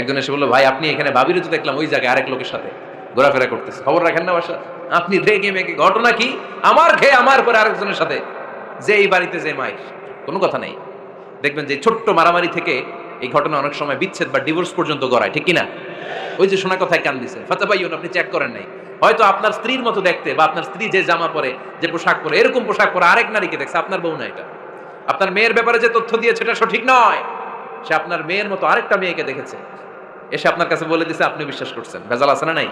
একজন এসে বলল, ভাই, আপনি এখানে ভাবিরে তো দেখলাম ওই জায়গায় আরেক লোকের সাথে ঘোরাফেরা করতেছে। খবর রাখেন না বাসা আপনি রেগে মেগে, ঘটনা কি? আমার খেয়ে আমার পরে আরেকজনের সাথে। যে এই বাড়িতে যে মাইর কোনো কথা নেই। দেখবেন যে ছোট্ট মারামারি থেকে এই ঘটনা অনেক সময় বিচ্ছেদ বা ডিভোর্স পর্যন্ত গড়ায়, ঠিক কিনা? ওই যে শোনা কথায় কান দিচ্ছেন ফাতা ভাই আপনি চেক করেন নাই। হয়তো আপনার স্ত্রীর মতো দেখতে বা আপনার স্ত্রী যে জামা পরে, যে পোশাক পরে, এরকম পোশাক পরে আরেক নারীকে দেখছে, আপনার বউ না এটা। আপনার মেয়ের ব্যাপারে যে তথ্য দিয়েছে, এটা সঠিক নয়। সে আপনার মেয়ের মতো আরেকটা মেয়েকে দেখেছে। এসে আপনার কাছে বলে দিছে, আপনি বিশ্বাস করছেন? ভেজাল আছে না নাই?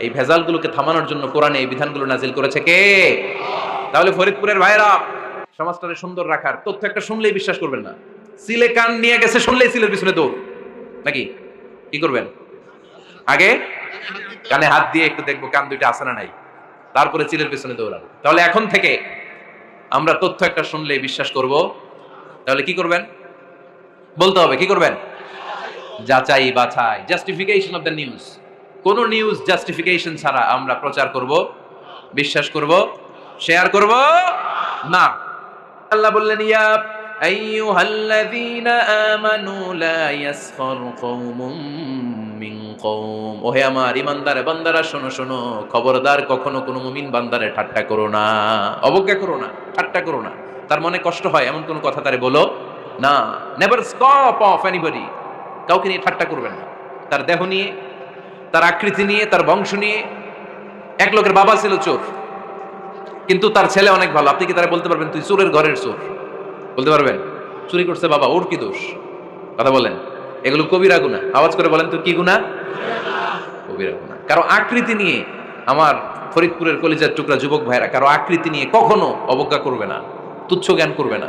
এই ভেজালগুলোকে থামানোর জন্য কোরআনে এই বিধানগুলো নাজিল করেছে কে? তাহলে ফরিদপুরের ভাইরা সমাজটাকে সুন্দর রাখার তথ্য একটা শুনলেই বিশ্বাস করবেন না। সিলে কান নিয়ে গেছে, শুনলেই সিলের পিছনে দৌড়। নাকি? কি করবেন? আগে কানে হাত দিয়ে একটু দেখব কান দুইটা আছে না নাই। তারপরে চিলের পিছনে দৌড়াবো। তাহলে এখন থেকে আমরা তথ্য একটা শুনলেই বিশ্বাস করব। তাহলে কি করবেন? বলতে হবে, কি করবেন? যাচাই বাছাই জাস্টিফিকেশন অফ দ্য নিউজ কোন নিউজ জাস্টিফিকেশন ছাড়া আমরা প্রচার করব, বিশ্বাস করব শেয়ার করব? না। আল্লাহ বললেন, ইয়া আইয়ুহাল্লাযীনা আমানু লা ইয়াসখার কওমুম মিন কওম। ওহে আমার ইমানদার বান্দারা, শোনো শোনো, খবরদার কখনো কোনো মুমিন বান্দারে ঠাট্টা করো না। অবজ্ঞা করো না, ঠাট্টা করো না। তার মনে কষ্ট হয়, এমন কোনো কথা তারে বলো। না নেভার স্টপ অফ এনিবডি কাউকে নিয়ে ঠাট্টা করবেন না। তার দেহ নিয়ে, তার আকৃতি নিয়ে, তার বংশ নিয়ে। এক লোকের বাবা ছিল চোর, কিন্তু তার ছেলে অনেক ভালো। আপনি কি তারা বলতে পারবেন, তুই চোরের ঘরের চোর? বলতে পারবেন? চুরি করছে বাবা, ওর কি দোষ? কথা বলেন। এগুলো কবিরা গুণা। আওয়াজ করে বলেন তো কি গুণা? কবিরা গুণা। কারও আকৃতি নিয়ে আমার ফরিদপুরের কলিজার টুকরা যুবক ভাইরা কারও আকৃতি নিয়ে কখনো অবজ্ঞা করবে না, তুচ্ছ জ্ঞান করবে না।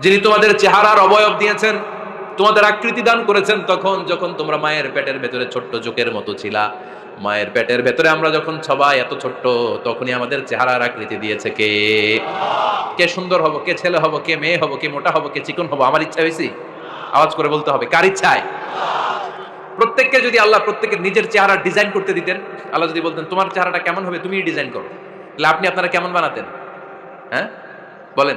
যিনি তোমাদের চেহারার অবয়ব দিয়েছেন, তোমাদের আকৃতি দান করেছেন, তখন যখন তোমরা মায়ের পেটের ভেতরে ছোট্ট চোখের মতো ছিলা, মায়ের পেটের ভেতরে আমরা যখন সবাই এত ছোট্ট, তখনই আমাদের চেহারার আকৃতি দিয়েছে কে? কে সুন্দর হব, কে ছেলে হব, কে মেয়ে হব, কে মোটা হব, কে চিকন হব, আমার ইচ্ছা বেশি? আওয়াজ করে বলতে হবে, কার ইচ্ছায়? প্রত্যেককে যদি আল্লাহ প্রত্যেকের নিজের চেহারা ডিজাইন করতে দিতেন, আল্লাহ যদি বলতেন, তোমার চেহারাটা কেমন হবে? তুমি ডিজাইন করো। তাহলে আপনি আপনারা কেমন বানাতেন? হ্যাঁ? বলেন।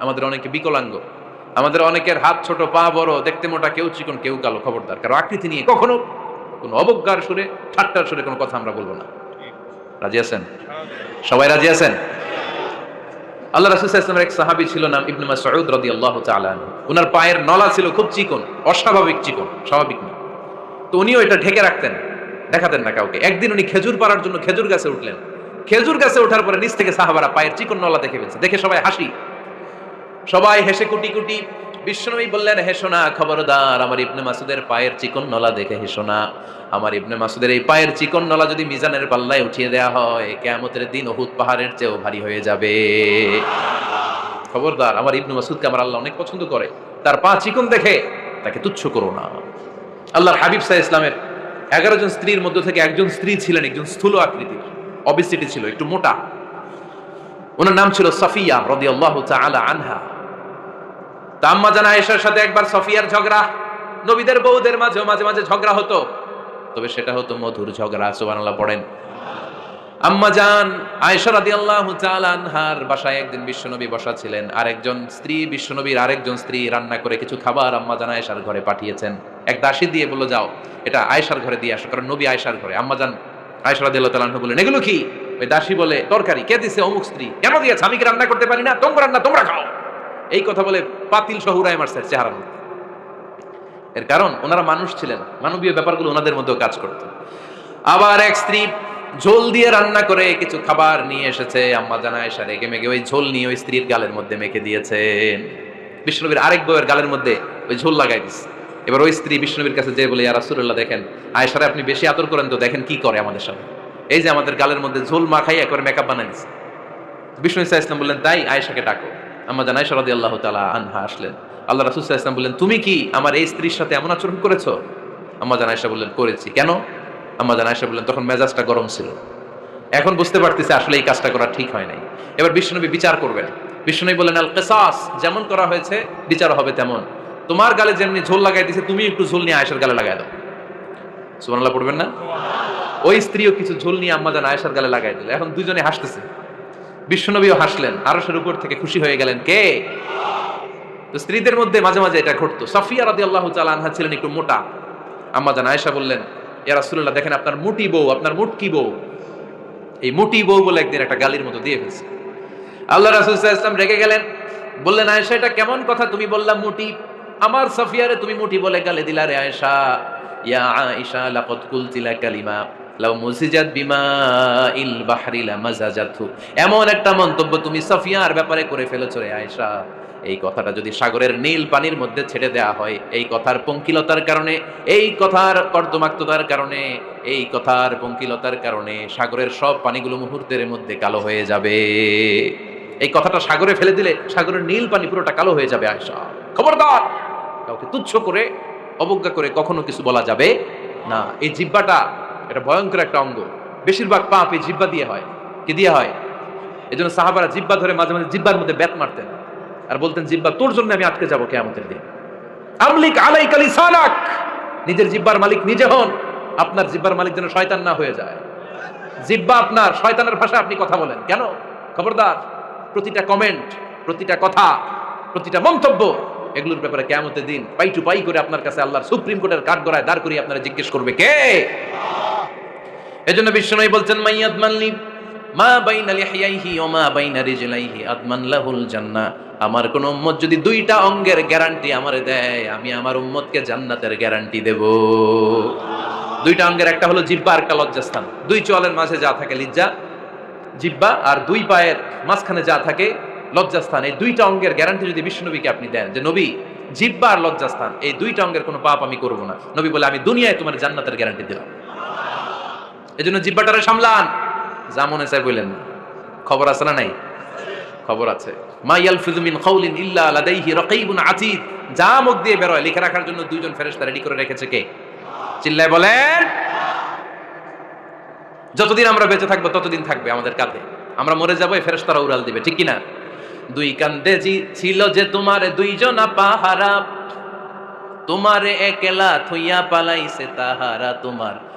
আমাদের অনেকে বিকলাঙ্গ। আমাদের অনেকের হাত ছোট, পা বড়, দেখতে মোটা, কেউ চিকন, কেউ কালো, খবরদার। কারণ আকৃতি নিয়ে কখনো কোনো অবজ্ঞার সুরে, ঠাট্টার সুরে কোনো কথা আমরা বলব না। রাজি আছেন? সবাই রাজি আছেন? আল্লাহ রাসূল সাল্লাল্লাহু আলাইহি এক সাহাবী ছিল, নাম ইবনে মাসউদ রাদিয়াল্লাহু তাআলা ওনার পায়ের নলা ছিল খুব চিকন, অস্বাভাবিক চিকন, স্বাভাবিক না তো উনিও এটা ঢেকে রাখতেন, দেখাতেন না কাউকে। একদিন উনি খেজুর পাড়ার জন্য খেজুর গাছে উঠলেন। খেজুর গাছে ওঠার পরে নিচ থেকে সাহাবারা পায়ের চিকন নলা দেখে ফেলছে। দেখে সবাই হাসি। সবাই হেসে কুটি কুটি। বিশ্বনবী বললেন হেসো না খবরদার, আমার ইবনে মাসুদের পায়ের চিকন নলা দেখে হেসো না আমার ইবনে মাসুদের এই পায়ের চিকন নলা যদি মিজানের পাল্লায় উঠিয়ে দেয়া হয়, কেয়ামতের দিন ওহুদ পাহাড়ের চেয়েও ভারী হয়ে যাবে। খবরদার, আমার ইবনে মাসুদকে আমার আল্লাহ অনেক পছন্দ করে। তার পা চিকন দেখে তাকে তুচ্ছ করো না। আল্লাহর হাবিব সাহ ইসলামের এগারো জন স্ত্রীর মধ্য থেকে একজন স্ত্রী ছিলেন, একজন স্থূল আকৃতির। অবিসিটি ছিল, একটু মোটা। ওনার নাম ছিল সফিয়া রদি আল্লাহ আনহা। জানা আয়েশার সাথে একবার সফিয়ার ঝগড়া। নবীদের বউদের মাঝে মাঝে মাঝে ঝগড়া হতো। তবে সেটা হতো মধুর ঝগড়া পড়েন। আম্মা আয়েশা রাদিয়াল্লাহু তাআলা আনহার বাসায় একদিন বিশ্বনবী বসা ছিলেন। আরেকজন স্ত্রী, বিশ্বনবীর আরেকজন স্ত্রী রান্না করে কিছু খাবার আম্মা জান আয়েশার ঘরে পাঠিয়েছেন। এক দাসী দিয়ে বলল, যাও, এটা আয়েশার ঘরে দিয়ে আসো, কারণ নবী আয়েশার ঘরে। আম্মা জান আয়েশা রাদিয়াল্লাহু তাআলা বললেন, এগুলো কি? ওই দাসী বলে, তরকারি, কে দিছে অমুক স্ত্রী? কেন দিয়েছে? আমি কি রান্না করতে পারি না? তোমরা রান্না, তোমরা খাও। এই কথা বলে পাতিল শহুরায় মারছে চেহারা। এর কারণ, ওনারা মানুষ ছিলেন, মানবীয় ব্যাপারগুলো ওনাদের মধ্যেও কাজ করত। আবার এক স্ত্রী ঝোল দিয়ে রান্না করে কিছু খাবার নিয়ে এসেছে, আম্মা জানা এসে রেগে মেগে ওই ঝোল নিয়ে ওই স্ত্রীর গালের মধ্যে মেখে দিয়েছেন বিষ্ণুবীর আরেক বউয়ের গালের মধ্যে ওই ঝোল লাগাই দিচ্ছে এবার ওই স্ত্রী বিষ্ণুবীর কাছে যে বলে, ইয়া রাসূলুল্লাহ, দেখেন, আয়েশারে আপনি বেশি আদর করেন তো, দেখেন কি করে আমাদের সাথে এই যে আমাদের গালের মধ্যে ঝোল মাখাই একবার মেকআপ বানাই দিচ্ছে বিষ্ণু ইসা ইসলাম বললেন, তাই আয়েশাকে ডাকো। আম্মা জান আয়েশা রাদিয়াল্লাহু তাআলা আনহা আসলেন। আল্লাহ রাসূল ওয়াসাল্লাম বললেন, তুমি কি আমার এই স্ত্রীর সাথে এমন আচরণ করেছ? আম্মা জান আয়েশা বললেন, করেছি। কেন? আম্মা জান আয়েশা বললেন, তখন মেজাজটা গরম ছিল। এখন বুঝতে পারতেছি আসলে এই কাজটা করা ঠিক হয় নাই। এবার বিষ্ণুনবী বিচার করবেন। বিষ্ণুনবী বললেন, আল কেসাস, যেমন করা হয়েছে, বিচার হবে তেমন। তোমার গালে যেমনি ঝোল লাগাই দিছে, তুমি একটু ঝোল নিয়ে আয়েশার গালে লাগাই দাও। সুবহানাল্লাহ পড়বেন না? ওই স্ত্রীও কিছু ঝোল নিয়ে আম্মা জান আয়েশার গালে লাগাই দিল। এখন দুজনে হাসতেছে। বিশ্বনবীও হাসলেন, আরশের উপর থেকে খুশি হয়ে গেলেন কে? তো স্ত্রীদের মধ্যে মাঝে মাঝে এটা ঘটতো। সাফিয়া রাদি আল্লাহ আনহা ছিলেন একটু মোটা। আম্মা জান আয়েশা বললেন, ইয়া রাসূলুল্লাহ, দেখেন আপনার মুটি বউ, আপনার মুটকি বউ? এই মুটি বউ বলে একদিন একটা গালির মতো দিয়ে ফেলছে। আল্লাহ রাসূল ওয়াসাল্লাম রেগে গেলেন, বললেন, আয়েশা, এটা কেমন কথা? তুমি বললাম মুটি। আমার সাফিয়ারে তুমি মুটি বলে গালে দিলা রে আয়েশা। ইয়া আয়েশা, লাকাদ কুলতিলা কালিমা বিমা ইল এমন একটা মন্তব্য তুমি সাফিয়ার ব্যাপারে করে ফেলেছো রে আয়েশা। এই কথাটা যদি সাগরের নীল পানির মধ্যে ছেড়ে দেয়া হয়, এই কথার পঙ্কিলতার কারণে, এই কথার কর্দমাক্ততার কারণে, এই কথার পঙ্কিলতার কারণে সাগরের সব পানিগুলো মুহূর্তের মধ্যে কালো হয়ে যাবে। এই কথাটা সাগরে ফেলে দিলে সাগরের নীল পানি পুরোটা কালো হয়ে যাবে আয়সা খবরদার! কাউকে তুচ্ছ করে, অবজ্ঞা করে কখনো কিছু বলা যাবে না। এই জিব্বাটা এটা ভয়ঙ্কর একটা অঙ্গ। বেশিরভাগ পাপ এই জিব্বা দিয়ে হয়। কি দিয়ে হয়? এই জন্য সাহাবারা জিব্বা ধরে মাঝে মাঝে জিব্বার মধ্যে ব্যাট মারতেন। আর বলতেন জিব্বা তোর জন্য আমি আটকে যাব কেয়ামতের দিন। আমলিক আলাই কালি সালাক নিজের জিব্বার মালিক নিজে হন। আপনার জিব্বার মালিক যেন শয়তান না হয়ে যায়। জিব্বা আপনার, শয়তানের ভাষা আপনি কথা বলেন। কেন? খবরদার, প্রতিটা কমেন্ট প্রতিটা কথা, প্রতিটা মন্তব্য, এগুলোর ব্যাপারে কেমতের দিন পাই টু পাই করে আপনার কাছে আল্লাহর সুপ্রিম কোর্টের কাঠ গড়ায় দাঁড় করিয়ে আপনারা জিজ্ঞেস করবে কে? এজন্য বিশ্বনবী বলছেন মাইয়াদ মানলি মা বাইনা লিহিয়াইহি ওয়া মা বাইনা রিজলাইহি, আদমান লাহুল জান্নাহ আমার কোন উম্মত যদি দুইটা অঙ্গের গ্যারান্টি আমারে দেয়, আমি আমার উম্মতকে জান্নাতের গ্যারান্টি দেব। দুইটা অঙ্গের, একটা হলো জিব্বা আর একটা লজ্জাস্থান। দুই চোয়ালের মাঝে যা থাকে লিজ্জা জিব্বা আর দুই পায়ের মাঝখানে যা থাকে লজ্জাস্থান। এই দুইটা অঙ্গের গ্যারান্টি যদি বিষ্ণুনবীকে আপনি দেন, যে নবী জিব্বা আর লজ্জাস্থান, এই দুইটা অঙ্গের কোনো পাপ আমি করব না। নবী বলে, আমি দুনিয়ায় তোমার জান্নাতের গ্যারান্টি দিলাম। এই জন্য জিব্বাটারে সামলান। যা মনে চাই বললেন খবর আছে না নাই? খবর আছে। মা ইয়ালফিযু মিন ইল্লা লাদাইহি রাকীবুন আতীদ। যা মুখ দিয়ে বের লিখে রাখার জন্য দুইজন ফেরেশতা রেডি করে রেখেছে কে? চিল্লায় বলেন। যতদিন আমরা বেঁচে থাকব, ততদিন থাকবে আমাদের কাঁধে। আমরা মরে যাব ফেরেশতারা উড়াল দিবে, ঠিক কি না দুই কান্দে ছিল যে তোমার দুইজনা পাহারা। তোমারে একলা থুইয়া পালাইছে তাহারা তোমার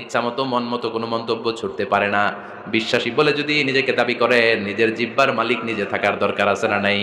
ইচ্ছা মতো, মন মতো কোনো মন্তব্য ছুটতে পারে না। বিশ্বাসী বলে যদি নিজেকে দাবি করে নিজের জিব্বার মালিক নিজে থাকার দরকার আছে না নাই?